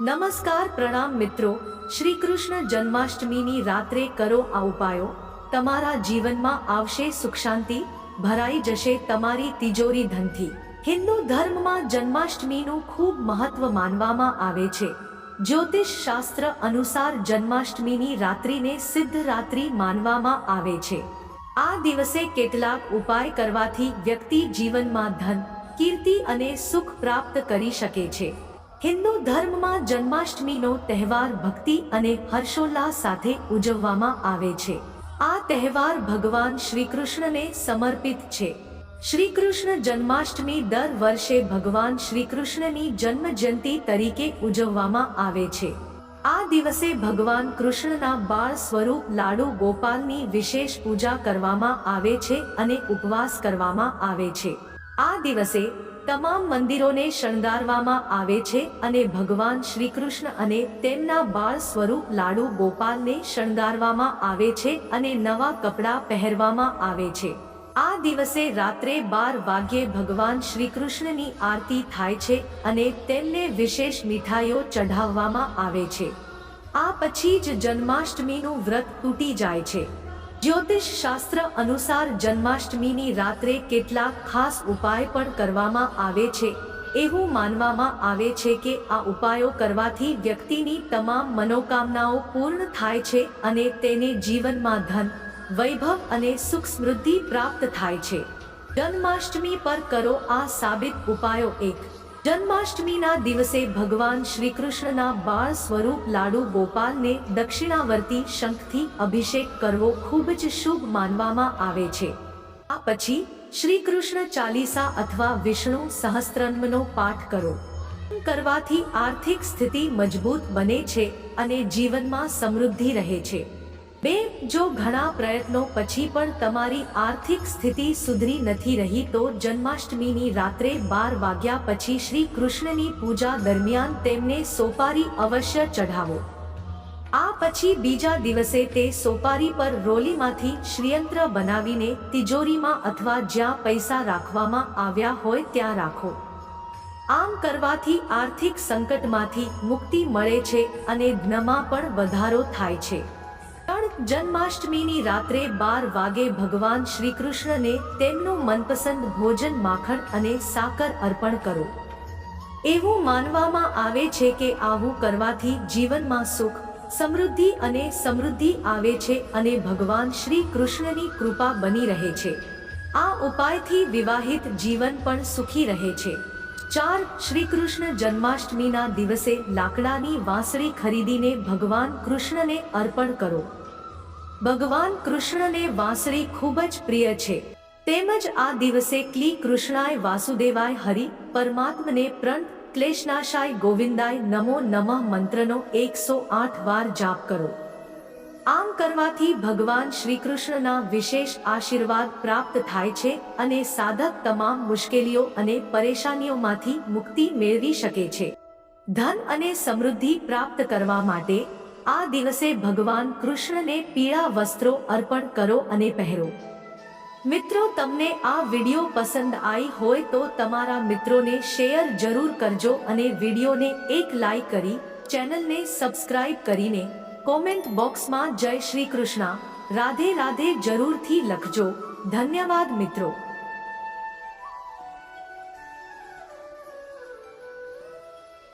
નમસ્કાર પ્રણામ મિત્રો, શ્રી કૃષ્ણ જન્માષ્ટમીની રાત્રે કરો આ ઉપાયો. તમારા જીવનમાં આવશે સુખ શાંતિ ભરાઈ જશે તમારી તિજોરી ધનથી. હિન્દુ ધર્મમાં જન્માષ્ટમીનું ખૂબ મહત્વ માનવામાં આવે છે. જ્યોતિષ શાસ્ત્ર અનુસાર જન્માષ્ટમીની રાત્રિને સિદ્ધ રાત્રિ માનવામાં આવે છે. આ દિવસે કેટલાક ઉપાય કરવાથી વ્યક્તિ જીવનમાં ધન, કીર્તિ અને સુખ પ્રાપ્ત કરી શકે છે. હિન્દુ ધર્મમાં જન્માષ્ટમીનો તહેવાર ભક્તિ અને હર્ષોલ્લાસ સાથે ઉજવવામાં આવે છે. આ તહેવાર ભગવાન શ્રી કૃષ્ણને સમર્પિત છે. શ્રી કૃષ્ણ જન્માષ્ટમી દર વર્ષે ભગવાન શ્રી કૃષ્ણની જન્મ જયંતિ તરીકે ઉજવવામાં આવે છે. આ દિવસે ભગવાન કૃષ્ણના બાળ સ્વરૂપ લાડુ ગોપાલની વિશેષ પૂજા કરવામાં આવે છે અને ઉપવાસ કરવામાં આવે છે. આ દિવસે તમામ મંદિરોને શણગારવામાં આવે છે અને ભગવાન શ્રી કૃષ્ણ અને તેમના બાળ સ્વરૂપ લાડુ ગોપાલને શણગારવામાં આવે છે અને નવા કપડાં પહેરવામાં આવે છે. આ દિવસે રાત્રે બાર વાગ્યે ભગવાન શ્રી કૃષ્ણની આરતી થાય છે અને તેમને વિશેષ મીઠાઈઓ ચઢાવવામાં આવે છે. આ પછી જ જન્માષ્ટમીનું વ્રત તૂટી જાય છે. જ્યોતિષ શાસ્ત્ર અનુસાર જન્માષ્ટમીની રાત્રે કેટલાક ખાસ ઉપાય પણ કરવામાં આવે છે. એવું માનવામાં આવે છે કે આ ઉપાયો કરવાથી વ્યક્તિની તમામ મનોકામનાઓ પૂર્ણ થાય છે અને તેને જીવનમાં ધન, વૈભવ અને સુખ સમૃદ્ધિ પ્રાપ્ત થાય છે. જન્માષ્ટમી પર કરો આ સાબિત ઉપાયો એક. જન્માષ્ટમીના દિવસે ભગવાન શ્રી કૃષ્ણના બાળ સ્વરૂપ લાડુ ગોપાલને દક્ષિણાવર્તી શંખથી અભિષેક કરવો ખૂબ જ શુભ માનવામાં આવે છે. આ પછી શ્રી કૃષ્ણ ચાલીસા અથવા વિષ્ણુ સહસ્ત્રન્મનો પાઠ કરો. કરવાથી આર્થિક સ્થિતિ મજબૂત બને છે અને જીવનમાં સમૃદ્ધિ રહે છે. બે, જો ઘણા પ્રયત્નો પછી પણ તમારી આર્થિક સ્થિતિ સુધરી નથી રહી તો જન્માષ્ટમીની રાત્રે બાર વાગ્યા પછી શ્રી કૃષ્ણની પૂજા દરમિયાન તેમને સોપારી અવશ્ય ચઢાવો. આ પછી બીજા દિવસે તે સોપારી પર રોલીમાંથી શ્રીયંત્ર બનાવીને તિજોરીમાં અથવા જ્યાં પૈસા રાખવામાં આવ્યા હોય ત્યાં રાખો. આમ કરવાથી આર્થિક સંકટમાંથી મુક્તિ મળે છે અને જ્ઞમાં પણ વધારો થાય છે. જન્માષ્ટમીની રાત્રે બાર વાગે ભગવાન શ્રી કૃષ્ણને તેમનું મનપસંદ ભોજન માખણ અને સાકર અર્પણ કરો. એવું માનવામાં આવે છે કે આવું કરવાથી જીવનમાં સુખ, સમૃદ્ધિ અને સમૃદ્ધિ આવે છે અને ભગવાન શ્રી કૃષ્ણની કૃપા બની રહે છે. આ ઉપાયથી વિવાહિત જીવન પણ સુખી રહે છે. ચાર શ્રી કૃષ્ણ જન્માષ્ટમીના દિવસે લાકડાની વાંસળી ખરીદીને ભગવાન કૃષ્ણને અર્પણ કરો. ભગવાન કૃષ્ણને વાંસળી ખૂબ જ પ્રિય છે. તેમજ આ દિવસે ક્લી કૃષ્ણાય વાસુદેવાય હરિ પરમાત્મને પ્રંત ક્લેશનાશાય ગોવિંદાય નમો નમઃ મંત્રનો એકસો આઠ વાર જાપ કરો. આમ કરવાથી ભગવાન શ્રી કૃષ્ણના વિશેષ આશીર્વાદ પ્રાપ્ત થાય છે અને સાધક તમામ મુશ્કેલીઓ અને પરેશાનીઓમાંથી મુક્તિ મેળવી શકે છે. ધન અને સમૃદ્ધિ પ્રાપ્ત કરવા માટે આ દિવસે ભગવાન કૃષ્ણને પીળા વસ્ત્રો અર્પણ કરો અને પહેરો. મિત્રો, તમને આ વિડિયો પસંદ આવી હોય તો તમારા મિત્રોને શેર જરૂર કરજો અને વિડિયોને એક લાઈક કરી, ચેનલને સબસ્ક્રાઇબ કરીને કોમેન્ટ બોક્સમાં જય શ્રી કૃષ્ણ. રાધે રાધે જરૂરથી લખજો. ધન્યવાદ મિત્રો.